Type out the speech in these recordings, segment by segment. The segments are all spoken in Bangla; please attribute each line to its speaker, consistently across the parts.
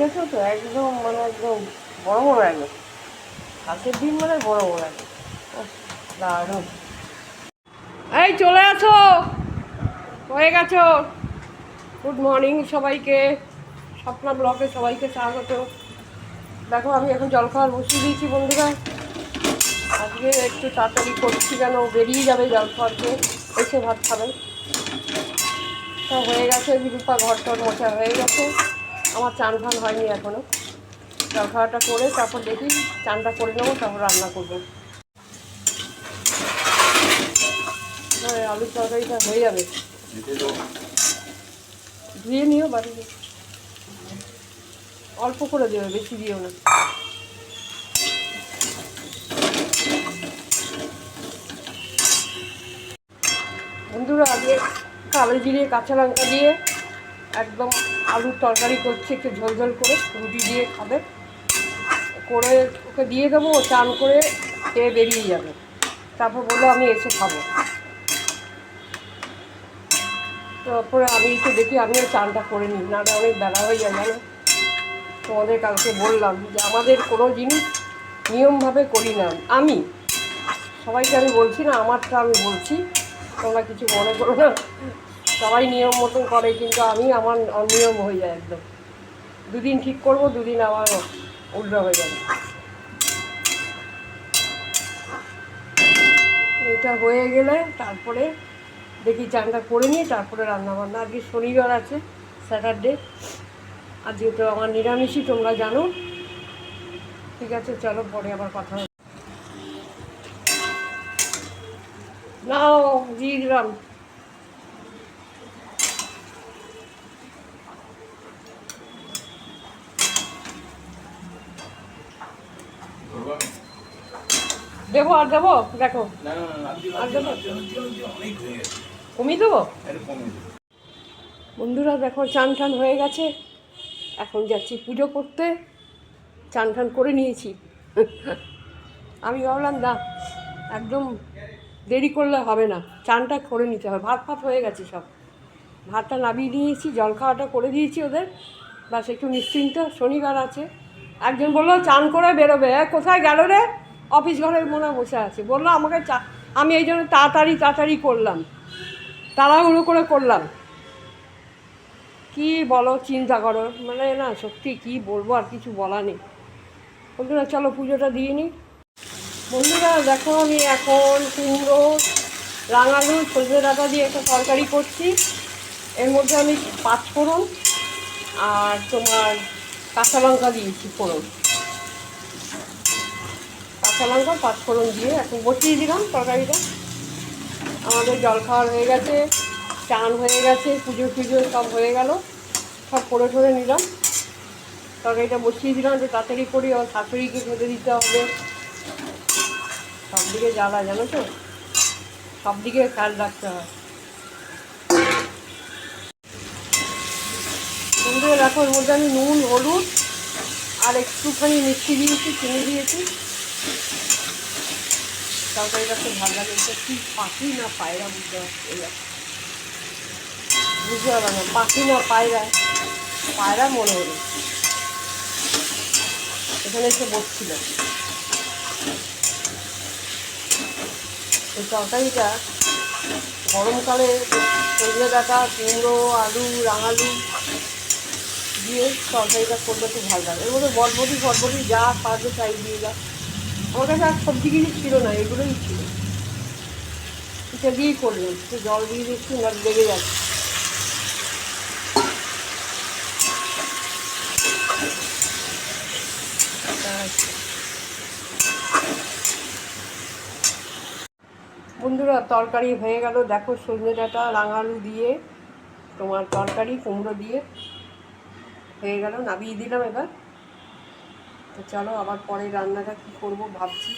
Speaker 1: দেখেছ তো? একদম মানে একদম বড় বড় একদম হাঁসের ডিম মানে বড় বড় একদম দারুণ। এই, চলে আসো! হয়ে গেছো! গুড মর্নিং সবাইকে। স্বপ্না ব্লকে সবাইকে স্বাগত। দেখো, আমি এখন জলখাবার বসিয়ে দিয়েছি বন্ধুরা। আজকে একটু তাড়াতাড়ি করছি কেন বেরিয়ে যাবে জলখাবারকে এসে ভাত খাবে। সব হয়ে গেছে, বিরূপা ঘর টর মোছা হয়ে গেছে। আমার চান ফান হয়নি এখনও জলখাবারটা করে তারপর দেখি চানটা করে নেব, তারপর রান্না করব। আলুর তরকারিটা হয়ে যাবে। ধুয়ে নিও বাড়িতে অল্প করে দেবে, বেশি দিও না। বন্ধুরা আগে কালো জিরে কাঁচা লঙ্কা দিয়ে একদম আলুর তরকারি করছি, একটু ঝোল ঝোল করে, রুটি দিয়ে খাবে। করে ওকে দিয়ে দেবো, ও চান করে খেয়ে বেরিয়ে যাবে। তারপর বলল, আমি এসে খাব। তারপরে আমি একটু দেখি, আমিও চানটা করে নিই। নাহলে অনেক বেলা হয়ে যায়, জানো? তোমাদের কালকে বললাম যে, আমাদের কোনো জিনিস নিয়মভাবে করি না। আমি, সবাইকে আমি বলছি না, আমারটা আমি বলছি, তোমরা কিছু মনে করো না। সবাই নিয়ম মতন করে, কিন্তু আমি আমার অনিয়ম হয়ে যায় একদম। দুদিন ঠিক করব, দুদিন আবার উল্টো হয়ে যাবে। এটা হয়ে গেলে তারপরে দেখি চানটা করে নিয়ে তারপরে রান্না বান্না আজকে শনিবার আছে, স্যাটারডে। আজকে তো আমার নিরামিষই, তোমরা জানো। ঠিক আছে, চলো পরে আবার কথা হবে। নাও, দিয়ে দিলাম। দেবো আর দেবো? দেখো। আর দেবো? কমিয়ে দেবো? বন্ধুরা দেখো চান টান হয়ে গেছে। এখন যাচ্ছি পুজো করতে। চান টান করে নিয়েছি। আমি ভাবলাম না একদম দেরি করলে হবে না। চানটা করে নিতে হবে। ভাত ফাত হয়ে গেছে সব। ভাতটা নামিয়ে নিয়েছি জল খাওয়াটা করে দিয়েছি ওদের। বাস একটু নিশ্চিন্ত। শনিবার আছে। একজন বলল চান করে বেরোবে। "এ, কোথায় গেল রে? অফিস ঘরের মনে বসে আছে। বলল, আমাকে চা আমি এই জন্য তাড়াতাড়ি তাড়াতাড়ি করলাম। তাড়াহুড়ো করে করলাম। কি বলো, চিন্তা করো। মানে না, সত্যি কি বলব, আর কিছু বলা নেই। বন্ধুরা চলো পুজোটা দিয়ে নিই বন্ধুরা, দেখো আমি এখন কুমড়ো, রাঙালু, সজনে ডাটা দিয়ে একটা তরকারি করছি। এর মধ্যে আমি পাঁচফোড়ন আর তোমার কাঁচা লঙ্কা দিয়েছি ফোড়ন। কাঁচা লঙ্কা পাঁচফোড়ন দিয়ে এখন বসিয়ে দিলাম তরকারিটা। আমাদের জল খাওয়ার হয়ে গেছে, চান হয়ে গেছে, পুজো টুজো সব হয়ে গেল, সব করে ঠরে নিলাম। তরকারিটা বসিয়ে দিলাম, একটু তাড়াতাড়ি করি আমার শাশুড়িকে খেতে দিতে হবে। সব দিকে জ্বালা, জানো তো? সব দিকে খেয়াল রাখতে হয়। বন্ধুরা, দেখো, এর মধ্যে আমি নুন, হলুদ আর একটুখানি মিষ্টি দিয়েছি চিনি দিয়েছি। তরকারিটা খুব ভালো লাগে। এটা পাখি না পায়রা বুঝতে পারছি বুঝতে পারলাম না, পাখি না পায়রা। পায়রা মনে হলো। এখানে এসে বসছিল। এই তরকারিটা গরমকালে সজনে ডাঁটা, কুমড়ো, আলু, রাঙালু দিয়ে তরকারিটা করলে খুব ভালো লাগে। এর মধ্যে বটবটি, ফটবটি যা পারবে তাই দিয়ে যা আমার কাছে আর সবজি কিছু ছিল না, এগুলোই ছিল। এটা দিয়েই করলাম, একটু জল দিয়ে দিচ্ছি, না লেগে যাচ্ছে। বন্ধুরা, তরকারি হয়ে গেল। দেখো সজনে ডাঁটা, রাঙালু দিয়ে, তোমার তরকারি, কুমড়ো দিয়ে। হয়ে গেল, নামিয়ে দিলাম এবার। তো চলো আবার পরে রান্নাটা কী করব ভাবছি।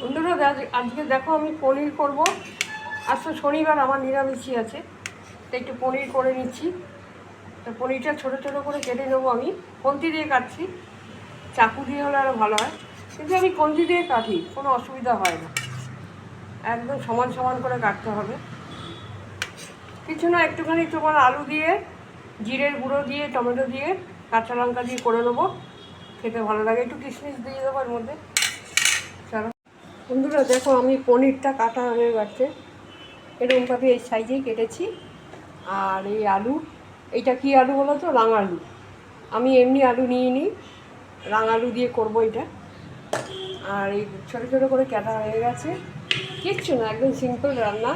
Speaker 1: বন্ধুরা আজ- আজকে দেখো আমি পনির করব। আজ তো শনিবার, আমার নিরামিষই আছে। তো একটু পনির করে নিচ্ছি। তো পনিরটা ছোটো ছোটো করে কেটে নেব আমি। কন্তি দিয়ে কাটছি। চাকু দিয়ে হলে আরও ভালো হয়। কিন্তু আমি কন্তি দিয়ে কাটি, কোনো অসুবিধা হয় না। একদম সমান সমান করে কাটতে হবে। কিছু না, একটুখানি তোমার আলু দিয়ে, জিরের গুঁড়ো দিয়ে, টমেটো দিয়ে, কাঁচা লঙ্কা দিয়ে করে নেব। খেতে ভালো লাগে। একটু কিশমিশ দিয়ে দেবো এর মধ্যে। চলো। বন্ধুরা, দেখো আমি পনিরটা কাটা হয়ে গেছে। এরকমভাবে এই সাইজেই কেটেছি। আর এই আলু, এইটা কি আলু বলো তো? রাঙালু। আমি এমনি আলু নিয়ে নিই। রাঙালু দিয়ে করব এটা। আর এই ছোটো ছোটো করে কাটা হয়ে গেছে। কিচ্ছু না, একদম সিম্পল রান্না।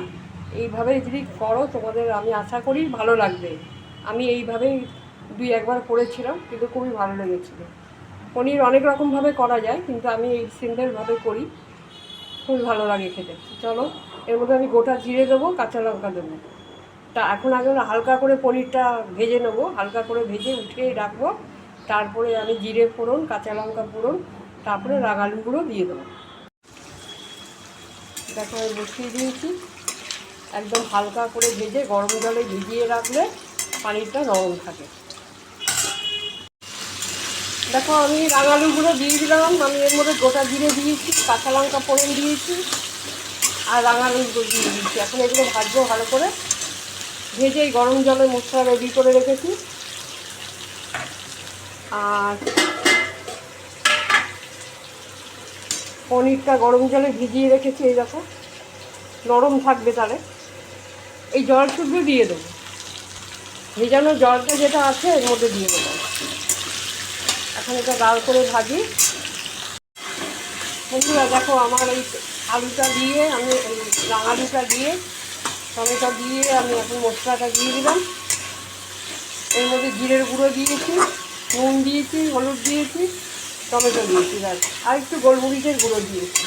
Speaker 1: এইভাবে যদি করো, তোমাদের আমি আশা করি ভালো লাগবে। আমি এইভাবেই দুই একবার করেছিলাম, কিন্তু খুবই ভালো লেগেছিলো। পনির অনেক রকমভাবে করা যায়, কিন্তু আমি এই সিম্পলভাবে করি। খুবই ভালো লাগে খেতে। চলো, এর মধ্যে আমি গোটা জিরে দেবো, কাঁচা লঙ্কা দেবো। তা এখন আগে হালকা করে পনিরটা ভেজে নেব, হালকা করে ভেজে উঠিয়ে রাখব। তারপরে আমি জিরে ফোড়ন, কাঁচা লঙ্কা ফোড়ন, তারপরে রাগালু গুঁড়ো দিয়ে দেবো। দেখো, আমি বসিয়ে দিয়েছি। একদম হালকা করে ভেজে গরম জলে ভিজিয়ে রাখলে পানিরটা নরম থাকে। দেখো, আমি রাঙালু গুঁড়ো দিয়ে দিলাম। আমি এর মধ্যে গোটা জিরে দিয়েছি, কাঁচা লঙ্কা ফোড়ন দিয়েছি, আর রাঙালু গুঁড়ো দিয়ে দিয়েছি। এখন এগুলো ভাজবো ভালো করে। ভেজে গরম জলে মশলা রেডি করে রেখেছি। আর পনিরটা গরম জলে ভিজিয়ে রেখেছি, এই দেখো। নরম থাকবে তাহলে। এই জল শুদ্ধ দিয়ে দেবো। ভেজানো জলটা যেটা আছে, এর মধ্যে দিয়ে দেবো। এখন এটা লাল করে ভাজি। বন্ধুরা, দেখো আমার এই আলুটা দিয়ে আমি রাঙালুটা দিয়ে, টমেটো দিয়ে আমি এখন মশলাটা দিয়ে দিলাম। এর মধ্যে জিরের গুঁড়ো দিয়েছি, নুন দিয়েছি, হলুদ দিয়েছি, টমেটো দিয়েছি, ব্যাস। আর একটু গোলমরিচের গুঁড়ো দিয়েছি।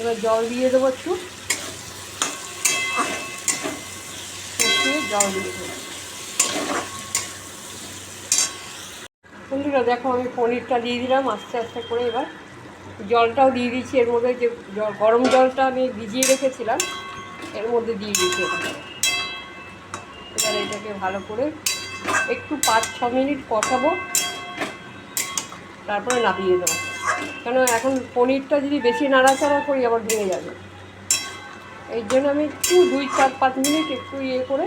Speaker 1: এবার জল দিয়ে দেবো একটু জল দিয়ে দেবো। বন্ধুরা, দেখো আমি পনিরটা দিয়ে দিলাম, আস্তে আস্তে করে এবার জলটাও দিয়ে দিচ্ছি। এর মধ্যে যে গরম জলটা আমি ভিজিয়ে রেখেছিলাম, এর মধ্যে দিয়ে দিচ্ছি এবার এটাকে ভালো করে একটু পাঁচ, ছ মিনিট কষাবো, তারপরে নামিয়ে দেবো। কেন, এখন পনিরটা যদি বেশি নাড়াচাড়া করি, আবার ভেঙে যাবে। এই জন্য আমি একটু দুই, চার, পাঁচ মিনিট একটু ইয়ে করে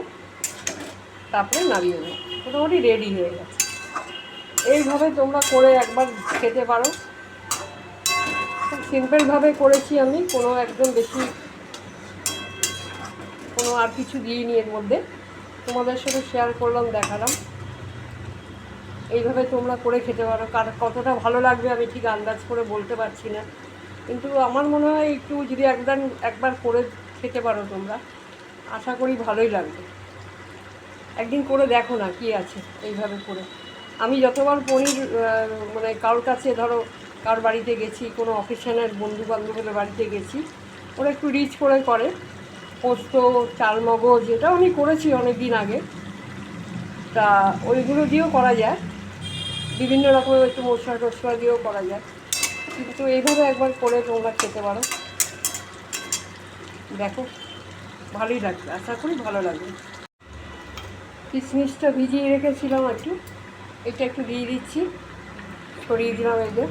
Speaker 1: তারপরে নামিয়ে দেবো। মোটামুটি রেডি হয়ে গেছে। এইভাবে তোমরা করে একবার খেতে পারো। খুব সিম্পলভাবে করেছি আমি, কোনো একদম বেশি কোনো আর কিছু দিইনি এর মধ্যে। তোমাদের সাথে শেয়ার করলাম, দেখালাম। এইভাবে তোমরা করে খেতে পারো। কার কতটা ভালো লাগবে আমি ঠিক আন্দাজ করে বলতে পারছি না। কিন্তু আমার মনে হয় একটু যদি একদম একবার করে খেতে পারো তোমরা, আশা করি ভালোই লাগবে। একদিন করে দেখো না কি আছে এইভাবে করে। আমি যতবার পনির মানে কারোর কাছে ধরো কারোর বাড়িতে গেছি, কোনো অকেশনের বন্ধু বান্ধবের বাড়িতে গেছি, ওরা একটু রিচ করে করে। পোস্ত, চালমগজ, এটা আমি করেছি অনেক দিন আগে। তা ওইগুলো দিয়েও করা যায়। বিভিন্ন রকমের একটু মশলা টসলা দিয়েও করা যায়। কিন্তু এইভাবে একবার করে তোমরা খেতে পারো। দেখো, ভালোই লাগবে। আশা করি ভালো লাগবে। কিশমিশটা ভিজিয়ে রেখেছিলাম একটু। এটা একটু দিয়ে দিচ্ছি। ছড়িয়ে দিলাম এই যে।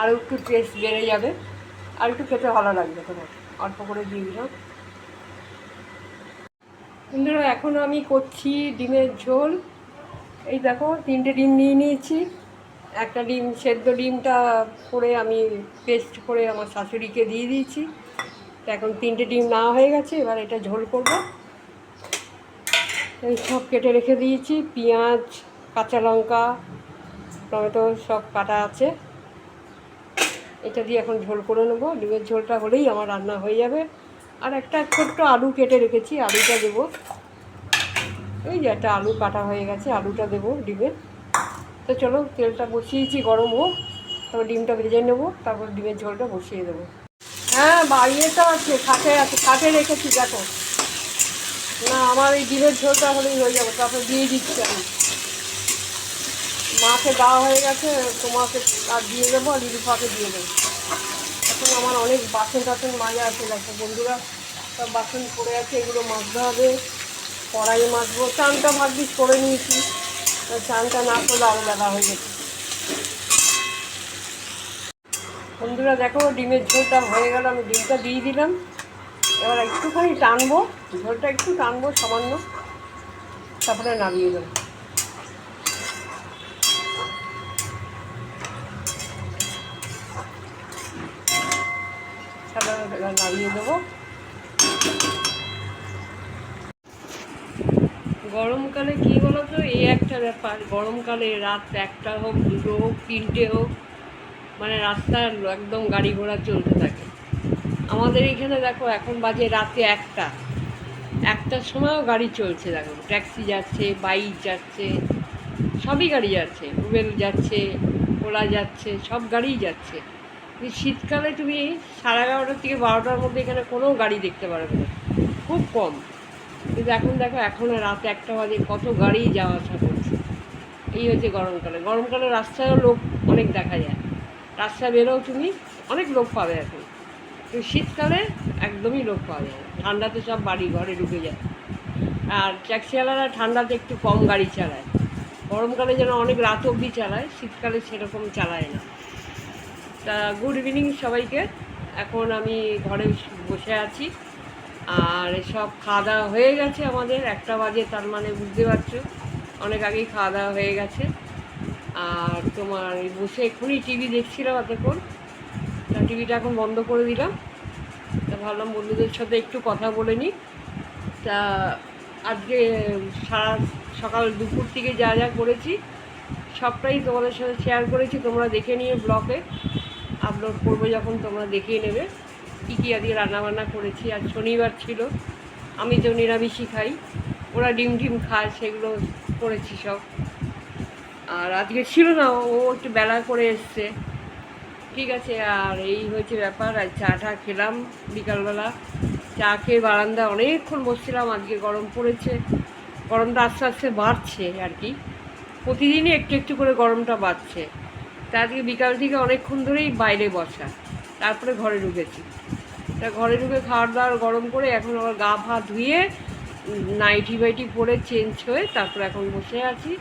Speaker 1: আরও একটু টেস্ট বেড়ে যাবে। আর একটু খেতে ভালো লাগবে তোমার। অল্প করে দিয়ে দিলাম। বন্ধুরা, এখন আমি করছি ডিমের ঝোল। এই দেখো, তিনটে ডিম নিয়ে নিয়েছি। একটা ডিম, সেদ্ধ ডিমটা করে আমি পেস্ট করে আমার শাশুড়িকে দিয়ে দিয়েছি। তো এখন তিনটে ডিম না হয়ে গেছে। এবার এটা ঝোল করব। এই সব কেটে রেখে দিয়েছি। পেঁয়াজ কাঁচা লঙ্কা, টমেটো সব কাটা আছে। এটা দিয়ে এখন ঝোল করে নেব। ডিমের ঝোলটা হলেই আমার রান্না হয়ে যাবে। আর একটা ছোট্ট আলু কেটে রেখেছি, আলুটা দেবো। এই যে একটা আলু কাটা হয়ে গেছে, আলুটা দেবো ডিমে। তো চলো, তেলটা বসিয়েছি গরম হোক। তারপর ডিমটা ভেজে নেব, তারপর ডিমের ঝোলটা বসিয়ে দেবো। হ্যাঁ তো আছে, খাটে আছে, খাটে রেখেছি, দেখো। না, আমার এই ডিমের ঝোলটা হলেই হয়ে যাবে, তারপর দিয়ে দিচ্ছি আমি। মাকে দেওয়া হয়ে গেছে, তোমাকে আর দিয়ে দেবো আর লিলিফাকে দিয়ে দেবো। এখন আমার অনেক বাসন টাসন মাজা আছে, দেখো বন্ধুরা, সব বাসন পড়ে আছে, এগুলো মাজতে হবে, কড়াইয়ে মাজবো। চানটা ভাগ্যিস করে নিয়েছি চানটা না করলে আরও বেলা হয়ে গেছে বন্ধুরা, দেখো ডিমের ঝোলটা হয়ে গেল, আমি ডিমটা দিয়ে দিলাম। এবার একটুখানি টানবো, ঝোলটা একটু টানবো সামান্য, তারপরে নামিয়ে দেবো। নামিয়ে দেবো গরমকালে কী বলো তো এই একটা ব্যাপার। গরমকালে রাত একটা হোক, দুটো হোক, তিনটে হোক মানে রাস্তার একদম গাড়ি ঘোড়া চলতে থাকে। আমাদের এখানে দেখো, এখন বাজে রাতে একটা। একটার সময়ও গাড়ি চলছে দেখো। ট্যাক্সি যাচ্ছে, বাইক যাচ্ছে, সবই গাড়ি যাচ্ছে। উবের যাচ্ছে ওলা যাচ্ছে, সব গাড়িই যাচ্ছে। শীতকালে তুমি সাড়ে এগারোটার থেকে বারোটার মধ্যে এখানে কোনো গাড়ি দেখতে পারবে না। খুব কম। কিন্তু এখন দেখো, এখন রাত একটা বাজে, কত গাড়ি যাওয়া আসা করছে। এই হচ্ছে গরমকালে। গরমকালে রাস্তায়ও লোক অনেক দেখা যায়। রাস্তায় বেরোও তুমি, অনেক লোক পাবে এখন। তো শীতকালে একদমই লোক পাওয়া যায় ঠান্ডাতে সব বাড়ি ঘরে ঢুকে যায়। আর ট্যাক্সিওয়ালারা ঠান্ডাতে একটু কম গাড়ি চালায়। গরমকালে যেন অনেক রাত অবধি চালায়, শীতকালে সেরকম চালায় না। তা গুড ইভিনিং সবাইকে। এখন আমি ঘরে বসে আছি। আর সব খাওয়া দাওয়া হয়ে গেছে আমাদের। একটা বাজে, তার মানে বুঝতে পারছ? অনেক আগেই খাওয়া দাওয়া হয়ে গেছে। আর তোমার বসে এক্ষুনি টিভি দেখছিলাম এতক্ষণ। তা টিভিটা এখন বন্ধ করে দিলাম। তা, ভাবলাম বন্ধুদের সাথে একটু কথা বলে নিই। তা, আজকে সারা সকাল দুপুর থেকে যা যা করেছি, সবটাই তোমাদের সাথে শেয়ার করেছি। তোমরা দেখে নিয়ে ব্লগে। আপলোড করব যখন তোমরা দেখিয়ে নেবে কী কী আজকে রান্নাবান্না করেছি। আর শনিবার ছিল, আমি তো নিরামিষই খাই, ওরা ডিম ডিম খায়, সেগুলো করেছি সব। আর আজকে ছিল না, ও একটু বেলা করে এসছে। ঠিক আছে, আর এই হয়েছে ব্যাপার আর চা টা খেলাম বিকালবেলা। চা খেয়ে বারান্দা অনেকক্ষণ বসছিলাম, আজকে গরম পড়েছে। গরমটা আস্তে আস্তে বাড়ছে আর কি। প্রতিদিনই একটু একটু করে গরমটা বাড়ছে। তা আজকে বিকাল থেকে অনেকক্ষণ ধরেই বাইরে বসা। তারপরে ঘরে ঢুকেছি। তা ঘরে ঢুকে খাওয়ার দাওয়ার গরম করে এখন আবার গা ভা ধুয়ে নাইটি বাইটি পরে চেঞ্জ হয়ে তারপরে এখন বসে আছি।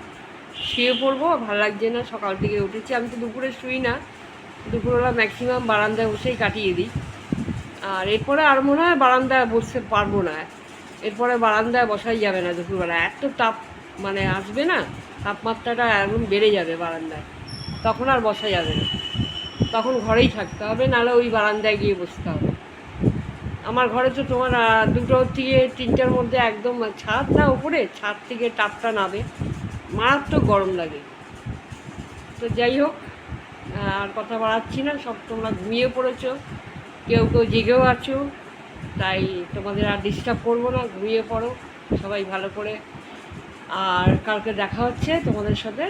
Speaker 1: শুয়ে পড়ব ভালো লাগছে না, সকাল থেকে উঠেছি। আমি তো দুপুরে শুই না। দুপুরবেলা ম্যাক্সিমাম বারান্দায় বসেই কাটিয়ে দিই। আর এরপরে আর মনে হয় বারান্দায় বসতে পারব না। এরপরে বারান্দায় বসাই যাবে না দুপুরবেলা। এত তাপ মানে আসবে না, তাপমাত্রাটা একদম বেড়ে যাবে বারান্দায়। তখন আর বসা যাবে না। তখন ঘরেই থাকতে হবে, নাহলে ওই বারান্দায় গিয়ে বসতে হবে। আমার ঘরে তো তোমার দুটো থেকে তিনটার মধ্যে একদম ছাদ না উপরে, ছাদ থেকে টাপটা নাবে মারাত্মক গরম লাগে। তো যাই হোক আর কথা বাড়াচ্ছি না, সব তোমরা ঘুমিয়ে পড়েছো, কেউ কেউ জেগেও আছো, তাই তোমাদের আর ডিস্টার্ব করব না, ঘুমিয়ে পড়ো, সবাই ভালো করে। আর কালকে দেখা হচ্ছে তোমাদের সাথে।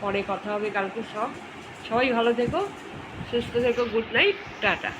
Speaker 1: পরে কথা হবে কালকে সব। সবাই ভালো থেকো সুস্থ থেকো গুড নাইট টাটা।